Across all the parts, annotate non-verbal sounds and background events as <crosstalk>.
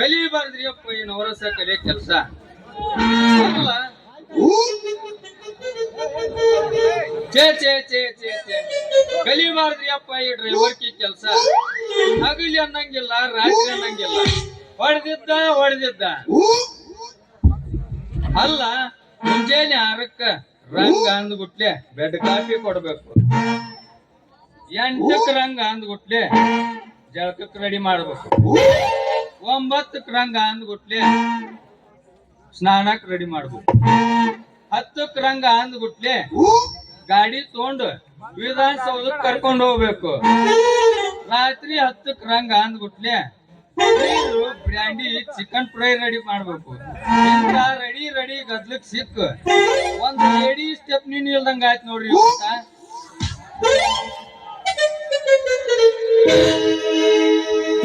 ಮಾಡ್ರಿಯಪ್ಪ ಈ ನವರಸ ಕಲಿಯ ಕೆಲಸ. ಛೇ ಚೇ ಚೇ ಚೇ ಚೇ ಕಲಿಬಾರದ್ರಿ ಕಲಿಬಾರ್ದ್ರಿಯಪ್ಪ ಈ ಡ್ರೈವರ್ಕಿ ಕೆಲಸ. ಹಗಲಿ ಅನ್ನಂಗಿಲ್ಲ ರಾತ್ರಿ ಅನ್ನಂಗಿಲ್ಲ. ಹೊಡೆದಿದ್ದ ಹೊಡೆದಿದ್ದ. ಅಲ್ಲ ಮುಂಜಾನೆ ಆರಕ್ಕ ರಂಗ ಅಂದ್ಬಿಟ್ಲೆ ಬೆಡ್ ಕಾಫಿ ಕೊಡ್ಬೇಕು. ಎಂಟಕ್ಕೆ ರಂಗ ಅಂದ್ಬಿಟ್ಲೆ ಜಳಕಕ್ಕೆ ರೆಡಿ ಮಾಡ್ಬೇಕು. ಒಂಬತ್ತಕ್ ರಂಗ ಅಂದ್ಬಿಟ್ಲೆ ಸ್ನಾನಕ್ ರೆಡಿ ಮಾಡ್ಬೇಕು. ಹತ್ತು ರಂಗ ಅಂದ್ಬಿಟ್ಲೆ ಗಾಡಿ ತಗೊಂಡು ವಿಧಾನಸೌಧಕ್ಕೆ ಕರ್ಕೊಂಡು ಹೋಗ್ಬೇಕು. ರಾತ್ರಿ ಹತ್ತು ರಂಗ ಅಂದ್ಬಿಟ್ಲೆ ಬ್ರ್ಯಾಂಡಿ ಚಿಕನ್ ಫ್ರೈ ರೆಡಿ ಮಾಡ್ಬೇಕು. ಇಂತ ರೆಡಿ ರೆಡಿ ಗದ್ಲಕ್ ಸಿಕ್ಕ ಒಂದ್ ರೆಡಿ ಸ್ಟೆಪ್ ನೀನ್ ಇಲ್ದಂಗ ಆಯ್ತು ನೋಡ್ರಿ.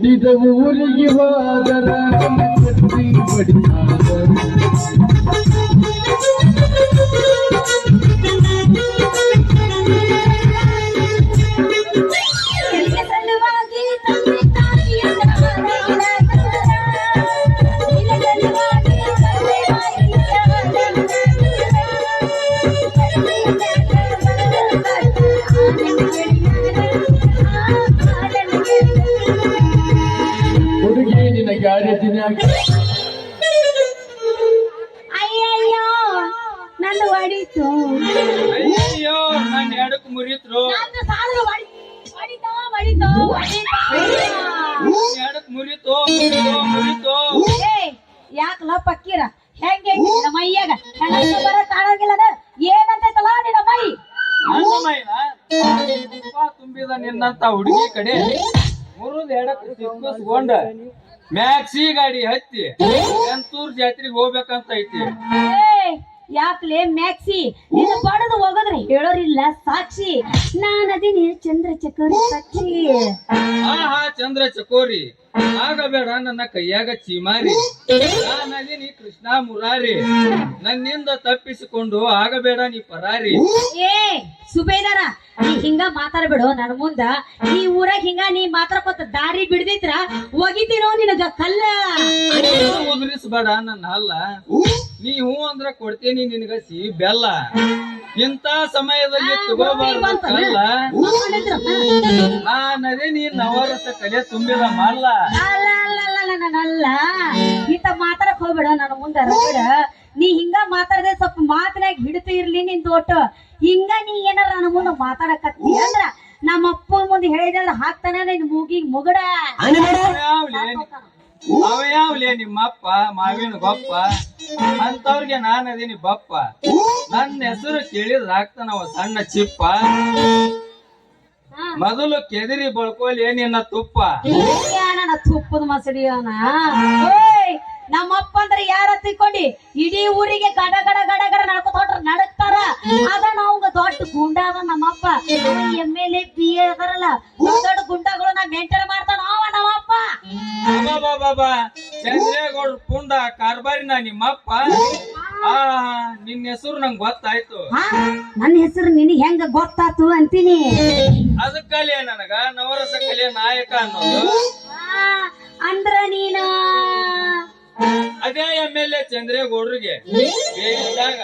ಹುಟ್ಟಿದ ಊರಿಗೆ ಹೋದರ ನಿನ್ನ ಅಯ್ಯಯ್ಯೋ ಹೊಡಿತು. ಅಯ್ಯೋ ನನ್ ಎಡಕ್ ಮುರಿತ್ರು. ನನ್ನ ಹೊಡಿ ಹೊಡಿತೋ ಹೊಡಿತೋ ನನ್ ಮುರಿತೋ ಮುರಿತು ಏ ಯಾಕಲ ಪಕ್ಕೀರ ಹೆಂಗೆ ನಿನ್ನ ಮೈಯಾಗ? ಹೆಣ್ಣ ಬರ ಕಾಣಂಗಿಲ್ಲದ ಏನಂತೈತಲ್ಲ ನಿನ್ನ ಮೈ? ನನ್ನ ಮೈನ? ತುಂಬಿದ ನಿನ್ನಂತ ಹುಡುಗಿ ಕಡೆ ಮುರುದ ಎಡಕ್ಕೆ ಸಿಕ್ಕಿಸ್ಕೊಂಡ. ಮ್ಯಾಕ್ಸಿ ಗಾಡಿ ಹತ್ತಿ. ಎಂತೂರ್ ಜಾತ್ರೆಗೆ ಹೋಗ್ಬೇಕಂತ ಐತಿ. ಏ ಯಾಕ್ಲೆ ಮ್ಯಾಕ್ಸಿ? ನಿನ್ನ ಹೋಗೋದ್ರೆ ಹೇಳೋರಿಲ್ಲ ಸಾಕ್ಷಿ. ನಾನದೀನಿ ಚಂದ್ರ ಚಕೋರಿ ಸಾಕ್ಷಿ. ಆಹಾ ಚಂದ್ರ ಚಕೋರಿ. ಆಗಬೇಡ ನನ್ನ ಕೈಯಾಗ ಚೀಮಾರಿ. ನಾನದೀನಿ ಕೃಷ್ಣ ಮುರಾರಿ. ನನ್ನಿಂದ ತಪ್ಪಿಸಿಕೊಂಡು ಆಗಬೇಡ ನೀ ಪರಾರಿ. ಏ ಸುಬೇದಾರ ನೀ ಹಿಂಗ ಮಾತಾಡ್ಬೇಡು. ನನ್ ಮುಂದ ಈ ಊರಾಗ ಹಿಂಗ ನೀ ಮಾತಾಡ್ಕೊತ ದಾರಿ ಬಿಡ್ದಿದ್ರ ಒಗಿತಿರೋ ನಿನಗ ಕಲ್ಲ. ಉದುರಿಸ್ಬೇಡ ನನ್ನ ಅಲ್ಲ ನೀ ಹೂ ಅಂದ್ರ ಕೊಡ್ತೇನಿ ನಿನಗ ಸಿಹಿ ಬೆಲ್ಲ. ಇಂತ ಸಮಯದಲ್ಲಿ ತಗೋಬಾರ್ದಲ್ಲ ಆ ನದಿ ನೀ ನವರಸ ಕಲೆ ತುಂಬಿದ ಮಲ್ಲ. ಅಲ್ಲ ಅಲ್ಲ ಅಲ್ಲ ಅಲ್ಲ ನಾನಲ್ಲ ಇಂತ ಮಾತಾಡಕ್ ಹೋಗ್ಬೇಡ ನನ್ನ ಮುಂದೆ ಅರಬೇಡ ನೀ ಹಿಂಗ ಮಾತಾಡದೆ ಸ್ವಲ್ಪ ಮಾತನಾಗ ಹಿಡಿತು ಇರ್ಲಿ ನಿನ್ ತೋಟ ಹಿಂಗ ನೀ ಏನಾರ ನನ್ನ ಮುಂದೆ ಮಾತಾಡಕತ್ತಿ ಅಂದ್ರ ನಮ್ಮ ಅಪ್ಪನ ಮುಂದೆ ಹೇಳಿದ್ರೆ ಹಾಕ್ತಾನೆ ನಿನ್ ಮೂಗಿಗ್ ಮುಗಡ. ಅವ ಯಾವ್ಲೇ ನಿಮ್ಮಪ್ಪ? ಮಾವಿನ ಗೊಪ್ಪ? ಅಂತವ್ರಿಗೆ ನಾನದೀನಿ ಬಪ್ಪ. ನನ್ನ ಹೆಸರು ಕೇಳಿದ್ರ ಆಗ್ತಾನವ ಸಣ್ಣ ಚಿಪ್ಪ. ಮೊದಲು ಕೆದರಿ ಬಳ್ಕೊಲಿ ನಿನ್ನ ತುಪ್ಪ. ತುಪ್ಪದ ಮಸಡಿ ಓಯ್ ನಮ್ಮಪ್ಪ ಅಂದ್ರೆ ಯಾರ ತಿಳ್ಕೊಂಡಿ? ಇಡೀ ಊರಿಗೆ ಗಡ ಗಡ ಗಡ ಗಡ ನಡ್ಕೊತ ಹೊಂಟ್ರ ನಡಕ್ತಾರ ಅದ ನಾವು ದೊಡ್ಡ ಗುಂಡ ಅದ ನಮ್ಮಪ್ಪ. M L A P A ಅದಾರಲ್ಲ. ದೊಡ್ಡ ದೊಡ್ಡ ಬಾಬಾ ಚಂದ್ರೇಗೌಡ್ರ ಪುಂಡ ಕಾರ್ಬಾರಿನ ನಿಮ್ಮಪ್ಪ. ಆ ನಿನ್ನ ಹೆಸರು ನಂಗೆ ಗೊತ್ತಾಯ್ತು. ಹಾ ನನ್ನ ಹೆಸರು ನಿನಗೆ ಹೆಂಗ ಗೊತ್ತಾತು ಅಂತೀನಿ. ಅದಕ್ಕಲೇ ನನಗ ನವರಸ ಕಲೆ ನಾಯಕ ಅನ್ನೋದು. ಅಂದ್ರ ನೀನಾ. ಅದೇ ಎಂ ಎಲ್ ಎ ಚಂದ್ರೇಗೌಡ್ರಿಗೆ. ಬೇಡಿದ್ದಾಗ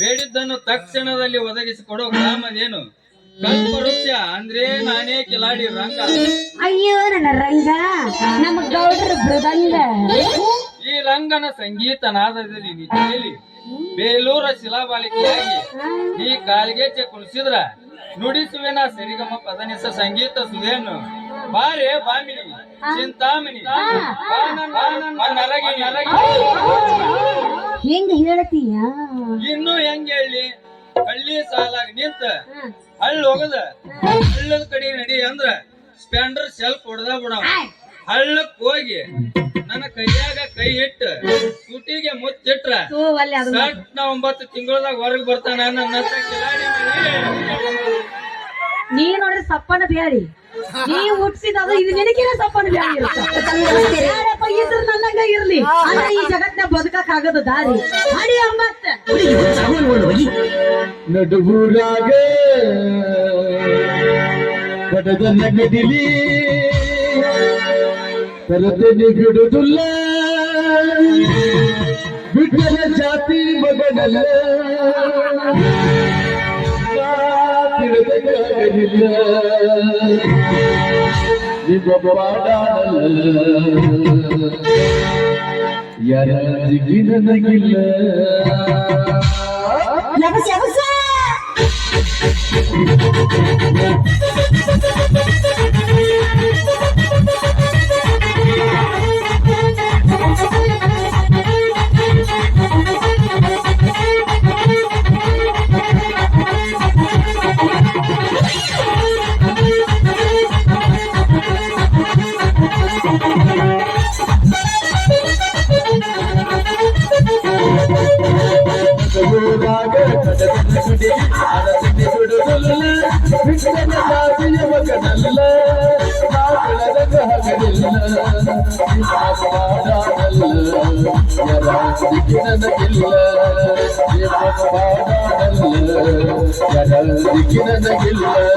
ಬೇಡಿದ್ದನ್ನು ತಕ್ಷಣದಲ್ಲಿ ಒದಗಿಸಿಕೊಡೋ ಗ್ರಾಮದೇನು? ಅಂದ್ರೆ ನಾನೇ ಕಿಲಾಡಿ ರಂಗ. ಅಯ್ಯೋ ನನ್ನ ರಂಗ. ನಮ್ಮ ಗೌಡ್ರ ಮೃದಂಗ. ಈ ರಂಗನ ಸಂಗೀತ ನಾದದಲ್ಲಿ ನಿಜಲಿ ಬೇಲೂರ ಶಿಲಾಬಾಲಿಕೆಯಾಗಿ ಈ ಕಾಲ್ಗೆಚ್ಚೆ ಕುಣಿಸಿದ್ರ ನುಡಿಸುವಿನ ಸರಿಗಮ ಪದನಿಸ ಸಂಗೀತ ಸುಧೇನು. ಬಾರೆ ಬಾಮಿನಿ ಚಿಂತಾಮಣಿ ನರಗಿ ನರಗಿ ಹೆಂಗ ಹೇಳ್ತೀಯ? ಇನ್ನು ಹೆಂಗ್ ಹೇಳಿ? ಹಳ್ಳಿ ಸಾಲಾಗಿ ನಿಂತ ಹಳ್ಳ ಹೋಗದ? ಹಳ್ಳದ ಕಡೆ ನಡಿ ಅಂದ್ರ ಸ್ಪ್ಯಾಂಡರ್ ಸೆಲ್ಫ್ ಹೊಡೆದ ಬಿಡ. ಹಳ್ಳಕ್ ಹೋಗಿ ನನ್ನ ಕೈಯಾಗ ಕೈ ಇಟ್ಟು ತುಟಿಗೆ ಅದು. ಸಟ್ ನಾ ಒಂಬತ್ತು ತಿಂಗಳದಾಗ ಹೊರಗ್ ಬರ್ತಾನ ನನ್ನ ನೀ ನೋಡ್ರಿ ಸಪ್ಪನ ಬ್ಯಾಳಿ. ನೀ ಹುಟ್ಸಿದ ಅದು ಇದು ನಿನಗಿನ ಸಪ್ಪನ ಬ್ಯಾಳಿ ಇದ್ರ ನನ್ನಂಗ ಇರ್ಲಿ. ಅಲ್ಲ ಈ ಜಗತ್ನ ಬದುಕಕ್ ಆಗದ ದಾರಿ ಅಡಿ ಒಂಬತ್ತ ನಡುಗುರಾಗ ಕಡದ ನಗದಿಲಿ ಬಿಡುದಿಲ್ಲ ಬಿಟ್ಟನ ಜಾತಿ ಮಗನಲ್ಲ. ತಿಳಿದಕ್ಕಾಗಲಿಲ್ಲ ನಿಮ್ಮ எனதிகினதில்லை எவச எவச ಕಡದ ನಗದಿಲಿ ಅರಸನಿ ಬಿಡುದಿಲ್ಲ ಬಿಟ್ಟನ ಜಾತಿಯ ಮಗನಲ್ಲ Yalan dikine de giller Bir kutbağdan Yalan dikine de giller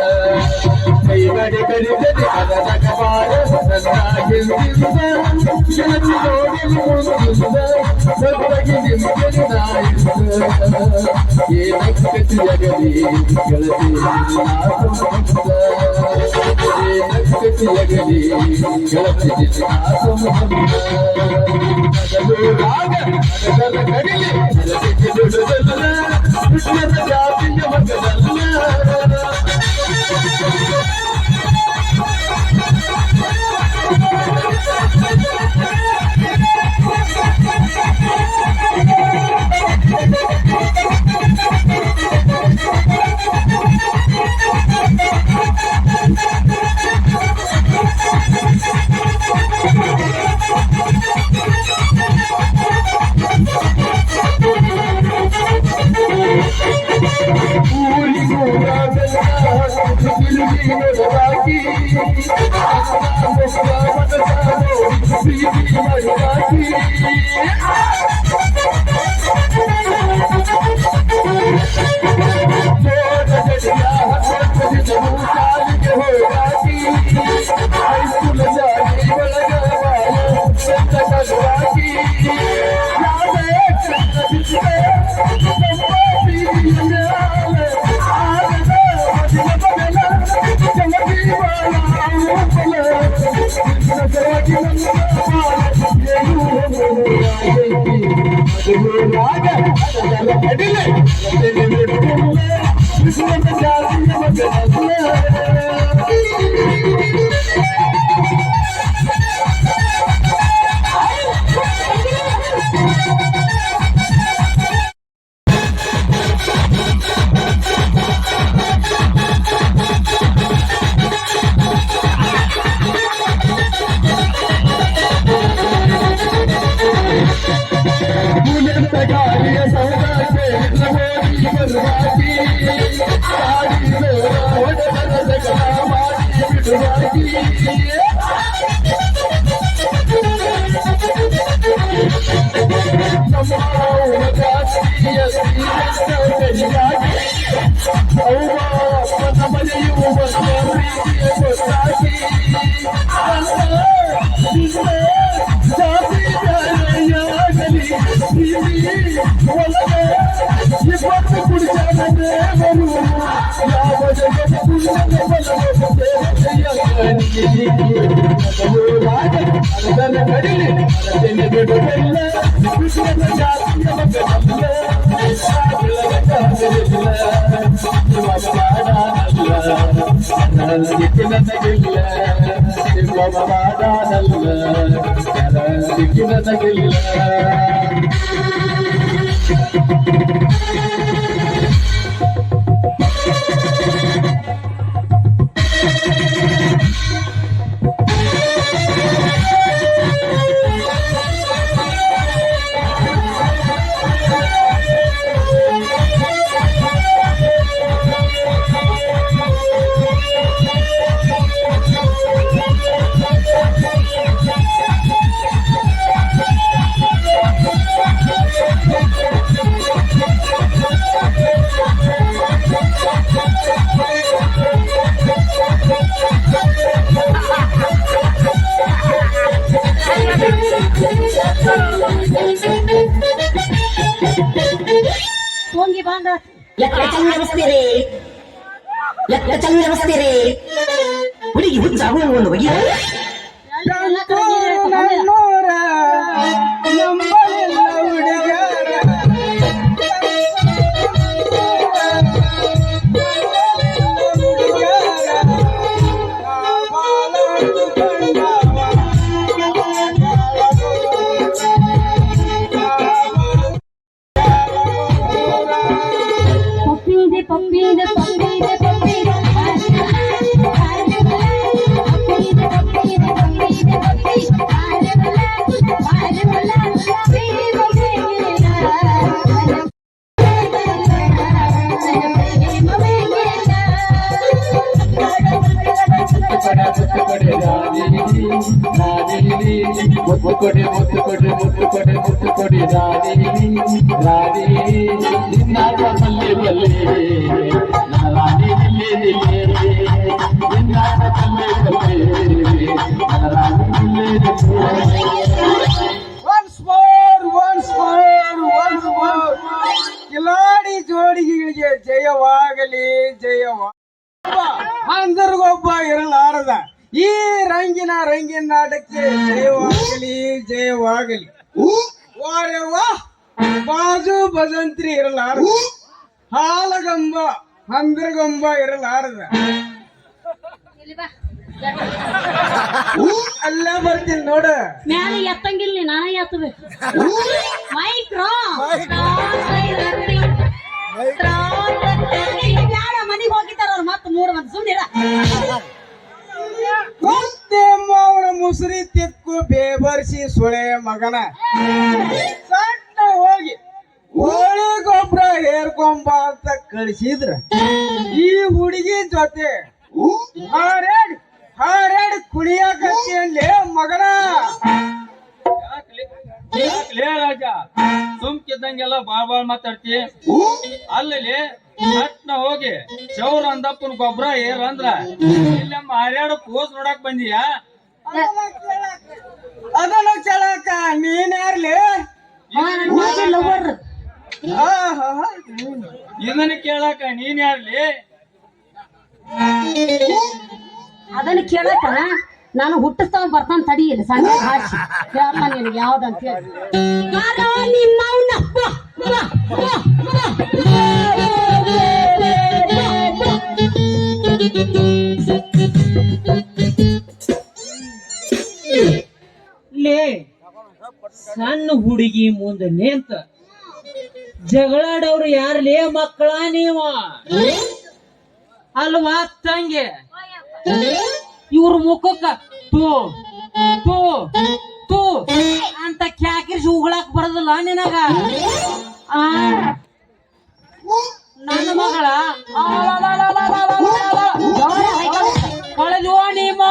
Kıyveri beni dedi Adada kabare Mesela kendimde Şeneçi doğru kurdumda Sabra gidim gelin ayrısı Yemek kötüye geli Gelesin ağzımda Yemek kötüye geli Gelesin ağzımda Gelesin ağzımda ಜಾತಿಯ ಮಗನಲ್ಲ ಿಲ್ಲ ಅದರ ಕಡಿಲೆ ಅದನ್ನು ಬಿಡುವುದಿಲ್ಲ ವಿಶ್ವದ ಜಾತಿಯ ಮಗನಲ್ಲ ನನಗಿಲ್ಲ ಹೋಗಿ ಲೆಕ್ಕ ಚಂದಿರಸ್ತೀರಿ ಲೆಕ್ಕ ಚಂದಿರಸ್ತೀರಿ ಹುಡುಗಿ ಹುಚ್ಚಾಗುವ ಒಂದು ಬಗೆ ಮುತ್ತು ಕೊಡಿ ಮುತ್ತು ಕೊಡಿ ಮುತ್ತು ಕೊಡಿ ಮುತ್ತು ಕೊಡಿ ರಾಣಿ ರಾಣಿ ನಿನ್ನ ಬಲ್ಲೆ ಬಲ್ಲೆ ನನ್ನ ರಾಣಿ ನಿಲ್ಲೆ ನಿಲ್ಲೆ ನಿನ್ನ ಬಲ್ಲೆ ಈ ರಂಗಿನ ರಂಗಿನ ನಾಟಕಕ್ಕೆ ಜಯವಾಗಲಿ ಜಯವಾಗಲಿ. ವಾರೆ ವಾ ಬಾಜು ಭಜಂತ್ರಿ ಇರಲಾರ ಹಾಲಗಂಬ ಹಂದ್ರಗಂಬ ಇರಲಾರದ. ಅಲ್ಲ ಬರ್ತೀನಿ ನೋಡ. ಮ್ಯಾಲ ಎತ್ತಂಗಿಲ್ಲ ನೀ, ನಾನೇ ಎತ್ತಬೇಕು. ಮೈಕ್ರೋ. ಮನಿಗ್ ಹೋಗಿದ್ದಾರ ಅವ್ರು. ಮತ್ತೆ ಮೂರು ಮಂದಿ ಕೊಂತೆಮ್ಮ ಅವನ ಮುಸುರಿ ತಿಕ್ಕು ಬೇಬರ್ಸಿ ಸುಳೆ ಮಗನ. ಸಣ್ಣ ಹೋಗಿ ಹೋಳಿ ಗೊಬ್ಬರ ಹೇರ್ಕೊಂಬ ಅಂತ ಕಳಿಸಿದ್ರ. ಈ ಹುಡುಗಿ ಜೊತೆ ಹಾರೇಡ್ ಹಾರೇಡ್ ಕುಣಿಯಾಕತ್ತಿ ಅಲ್ಲಿ ಮಗನ. ರಾಜ? ಸುಮ್ಕಿದ್ದಂಗೆಲ್ಲ ಬಾಬಾ ಮಾತಾಡ್ತಿ. ಅಲ್ಲಿ ಪಟ್ನ ಹೋಗಿ ಚೌರ ಅಂದಪ್ಪನ ಗೊಬ್ಬರ ಏರ್ ಅಂದ್ರ ಇಲ್ಲಮ್ಮ ಹರ್ಯಾಡ ಪೋಸ್ ನೋಡಕ್ ಬಂದಿಯಾ? ಅದನ್ನ ಚಳಕ ನೀನ್ ಯಾರ್ಲಿ. ಇದನ್ನ ಕೇಳಾಕ ನೀನ್ ಯಾರ್ಲಿ? ಅದನ್ನ ಕೇಳಕ ನಾನು ಹುಟ್ಟಿಸ್ತಾವ ಬರ್ತಾನ ತಡಿಯಿಲ್ಲ ಸಣ್ಣ ಭಾಷೆ ಕೇಳಪ್ಪ ನಿನಗೆ ಯಾವ್ದಂತ ಹೇಳಿ. ಯಾರೋ ಹುಡುಗಿ ಮುಂದೆ ನಿಂತ ಜಗಳಾಡವ್ರು ಯಾರ್ಲೇ ಮಕ್ಕಳ ನೀವ ಅಲ್ವಾ ತಂಗೆ ಇವ್ರ ಮುಖಕ್ಕ ತೂ ತೂ ತೂ ಅಂತ ಕ್ಯಾಕಿರ್ಸಿ ಉಗಳಾಕ್ ಬರೋದಿಲ್ಲ ನಿನಗ ನನ್ನ ಮಗಳ ಕಳೆದು ನಿಮ್ಮ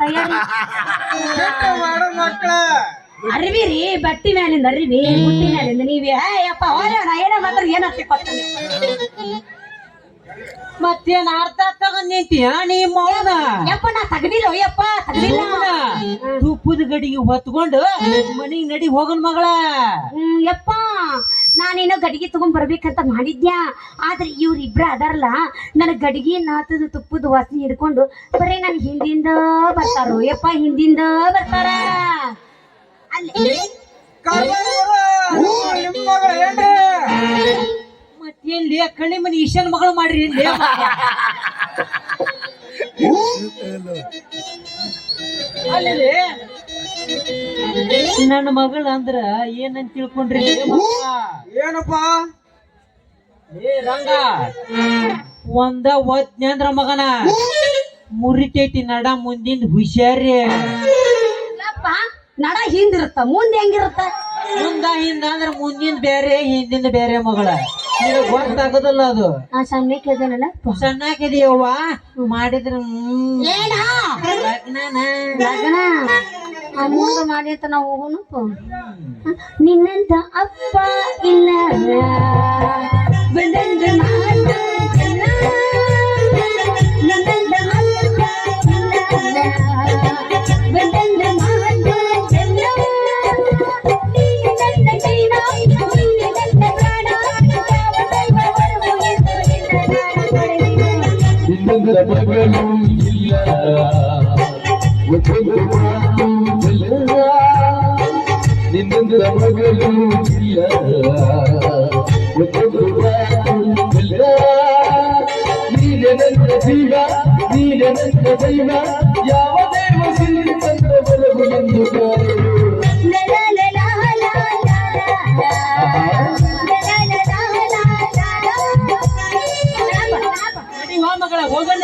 ತಯಾರಿ. ಅರಿವಿ ರೀ ಬಟ್ಟಿ ಮ್ಯಾಲಿಂದ ಅರಿವಿ ಬುಟ್ಟಿ ಮ್ಯಾಲಿಂದ ನೀವೇ ಅಯ್ಯಪ್ಪ ಹೋಗೋಣ ಏನೇ ಮಾತ್ರ ಏನಂತ ಕೊಡ್ತೀನಿ ಮತ್ತೇನ್ ಅರ್ಥ ತಗೊಂಡ್ ನಿಂತೀಯ ನೀ ಮೌನ? ಯಪ್ಪ ನಾ ತಗದಿಲ್ಲ ಯಪ್ಪ ತಗದಿಲ್ಲ. ತುಪ್ಪದ ಗಡಿಗೆ ಹೊತ್ಕೊಂಡು ಮನಿಗ್ ನಡಿ ಹೋಗನ್ ಮಗಳ. ಯಪ್ಪ. ನಾನೇನೋ ಗಡಿಗೆ ತಗೊಂಡ್ ಬರ್ಬೇಕಂತ ಮಾಡಿದ್ಯಾ? ಆದ್ರೆ ಇವ್ರಿಬ್ರ ಅದಾರಲ್ಲ ನನ್ನ ಗಡಿಗೆ ನಾತದ ತುಪ್ಪದ ವಾಸನೆ ಹಿಡ್ಕೊಂಡು ಬರೀ ನನ್ ಹಿಂದಿಂದ ಬರ್ತಾರೋ? ಯಪ್ಪ ಹಿಂದಿಂದ ಬರ್ತಾರ? ಅಲ್ಲಿ. ನಿಮ್ಮ ಮನೆ ಏನ್ರಿ? ಮತ್ತೇನ್ ಲೇ ಕಳ್ಳಿ ಮನಿ ಈಶಾನ್ ಮಗಳು ಮಾಡ್ರಿ ಇಲ್ಲಿ <laughs> ಅಲ್ಲಿ ನನ್ನ ಮಗಳ ಅಂದ್ರ ಏನಂತ ತಿಳ್ಕೊಂಡ್ರಿ? ಏನಪ್ಪ? ಏ ರಂಗ. ಒಂದ ಒತ್ನೆ ಅಂದ್ರ ಮಗನ. ಮುರಿತೈತಿ ನಡ ಮುಂದಿಂದ ಹುಷಾರಿ ನಡ ಹಿಂದಿರುತ್ತ ಮುಂದೆ ಹೆಂಗಿರುತ್ತ? ಮುಂದ ಹಿಂದ ಅಂದ್ರ ಮುಂದಿನ ಬೇರೆ ಹಿಂದಿಂದ ಬೇರೆ ಮಗಳ. ಗೊತ್ತಾಗೋದಲ್ಲ ಗೊತ್ತಾಗೋದಿಲ್ಲ ಅದು. ಆ ಸಣ್ಣಕ್ಕೆ ಅದನಲ್ಲ ಸಣ್ಣಾಕಿದೀಯವ್ವ ಮಾಡಿದ್ರ ಹ್ಮ್. ಏನ? ಲಗ್ನನ. ಲಗ್ನ? ಅಮ್ಮಂಗ ಮಾಡೈತ ನಾವು ಹೋಗೋಣಪ್ಪ ನಿನ್ನಂತ ಅಪ್ಪ ಇಲ್ಲ ಬಿಡಂದ ಇಲ್ಲ ಮಗಳು ದೈವ ಯಾವ ದೇವ ಸಿರಿ ತಂದ ಬಲವು ಎಂದು ಕಾಣೆನು ನಡಿ ಹೋ ಮಗಳ ಹೋಗೋಣ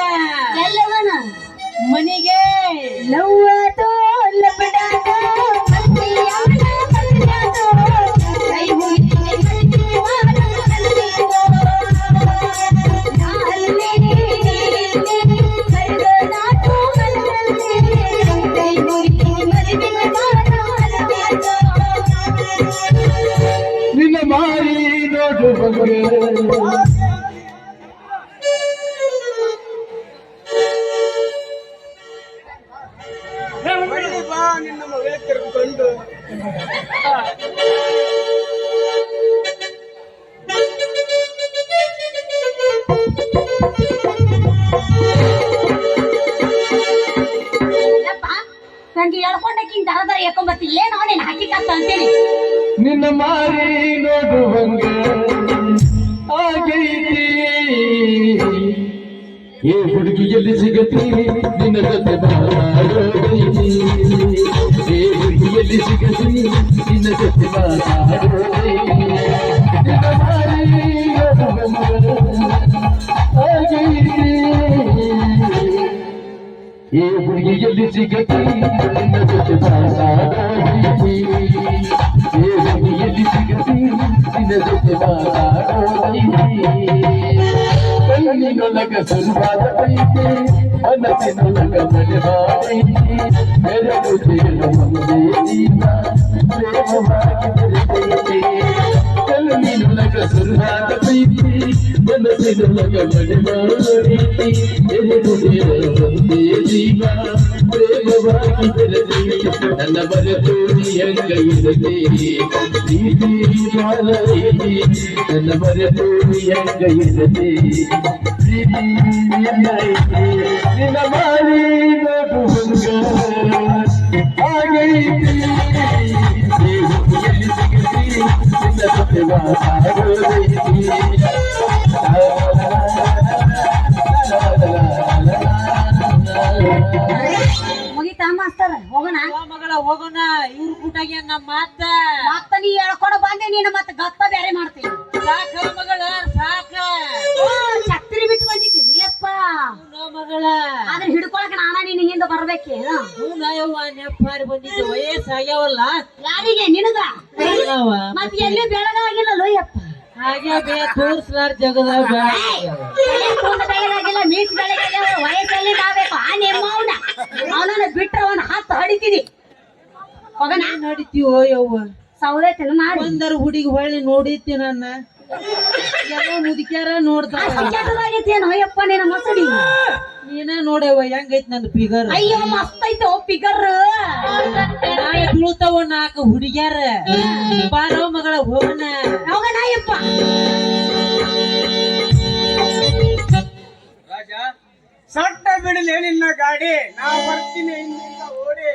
ಅಂತೇಳಿ ನಿನ್ನ ಮಾರಿ ನೋಡುವಂಗ ಆಗೈತಿ ಏ ಹುಡುಗಿಯಲ್ಲಿ ಸಿಗತಿ? ನಿನ್ನ ಜೊತೆ ಮಾತಾಡೋದೈತಿ. ಏ ಹುಡುಗಿಯಲ್ಲಿ ಸಿಗತಿ? ನಿನ್ನ ಜೊತೆ ಮಾತಾಡೋದೈತಿ. ನಿನ್ನ ಮಾರಿ ನೋಡುವಂಗ ಆಗೈತಿ ಏ ಹುಡುಗಿಯಲ್ಲಿ ಸಿಗತಿ ನಿನ್ನ ಜೊತೆ ಮಾತಾಡೋದೈತಿ ಏ ಹುಡುಗಿಯಲ್ಲಿ ಸಿಗತಿ ನಿನ್ನ ಜೊತೆ ಮಾತಾಡೋದೈತಿ ಕಣ್ಣಿನೊಳಗ ಸುರುವಾದ ಐತಿ ಮನಸ್ಸಿನೊಳಗ ಮನೆವಾದೈತಿ ಎರಡು ಸೇರ ಒಂದೇ ಜೀವ ಪ್ರೇಮವಾಗಿ ಬೆರೆತೈತಿ ಕಣ್ಣಿನೊಳಗ ಸುರುವಾದ ಐತಿ ಮನಸ್ಸಿನೊಳಗ ಮನೆವಾದೈತಿ ಎರಡು ಸೇರ ಒಂದೇ ಜೀವ ಪ್ರೇಮವಾಗಿ ಬೆರೆತೈತಿ ನನ್ನ ಬರೆದು ಹೆಂಗ ಇರದೆ ಪ್ರೀತಿ ಮಾಡೈತಿ ನನ್ನ ಬರೆದು ಹೆಂಗ ಇರದೆ ಪ್ರೀತಿ ಎಲ್ಲೈತಿ ನಿನ್ನ ಮಾರಿ ನೋಡುವಂಗ ಆಗೈತಿ ಮುಗಿತಾ ಮಾಸ್ತರ್? ಹೋಗೋಣ? ಮಗಳ ಹೋಗೋಣ. ಇವ್ರ ಕೂಟಾಗ ನಮ್ಮ ಮಾತ ಮತ್ತ ನೀ ಹೇಳ್ಕೊಂಡು ಬಂದೆ ನೀನು ಮತ್ತೆ ಗತ್ತ ಬೇರೆ ಮಾಡ್ತೀನಿ. ಸಾಕ ಮಗಳ ಸಾಕ. ಛತ್ರಿ ಬಿಟ್ಟು ಬಂದಿದ್ದೀನಿ ಅಪ್ಪ ಮಗಳ. ಆದ್ರೆ ಹಿಡ್ಕೊಳಕ್ ನಾನ ನಿನ್ನ ಹಿಂದೆ ಬರಬೇಕು? ಹ್ಞೂ ಯವ್ವ ನೆಪ್ಪಾರಿ ಬಂದಿದ್ದು. ವಯಸ್ಸಾಗ್ಯಾವಲ್ಲ. ಯಾರಿಗೆ? ನಿನಗ? ಮತ್ ಎಲ್ಲಿ ಬೆಳಗಾಗಿಲ್ಲ ಯಪ್ಪ ಹಾಗೆ ತೋರ್ಸ್ಲಾರ ಜಗದ ಬೆಳಗಾಗಿಲ್ಲ ಮೀಸ್ ಬೆಳಗಾಗ್ಯಾವ ವಯಸ್ಸಲ್ಲಿ ನಾಬೇಕು ಆ ನಿಮ್ಮ ಅವನ. ಅವನನ್ನ ಬಿಟ್ರೆ ಅವನ ಹತ್ತು ಹೊಡಿತೀನಿ. ಹೋಗೋಣ? ನಡಿತೀವೋ ಯವ್ವ? ಸೌದೈತನ ಮಾಡಿ. ಒಂದರ ಹುಡುಗಿ ಹೊಳ್ಳಿ ನೋಡಿತಿ ನನ್ನ. ಎಲ್ಲ ಮುದುಕ್ಯಾರ ನೋಡ್ತಾರ. ಕೆಟ್ಟದಾಗೈತೇನೋ ಯಪ್ಪ ನಿನ್ನ ಮಸಡಿ. ನೀನ ನೋಡವ್ವ ಹೆಂಗೈತ್ ನನ್ನ ಫಿಗರ್ ಅಯ್ಯೋ ಮಸ್ತ್ ಐತೋ ಪಿಗರ್ ನಾಳೆ ಬೀಳ್ತಾವ ನಾಲ್ಕು ಹುಡುಗ್ಯಾರ. ಬಾರೋ ಮಗಳ ಹೋಗೋಣ. ಹೋಗೋಣ ರಾಜ ಸಟ್ಟ ಬಿಡಲಿ ನಿನ್ನ ಗಾಡಿ. ನಾ ಬರ್ತೀನಿ ಓಡಿ.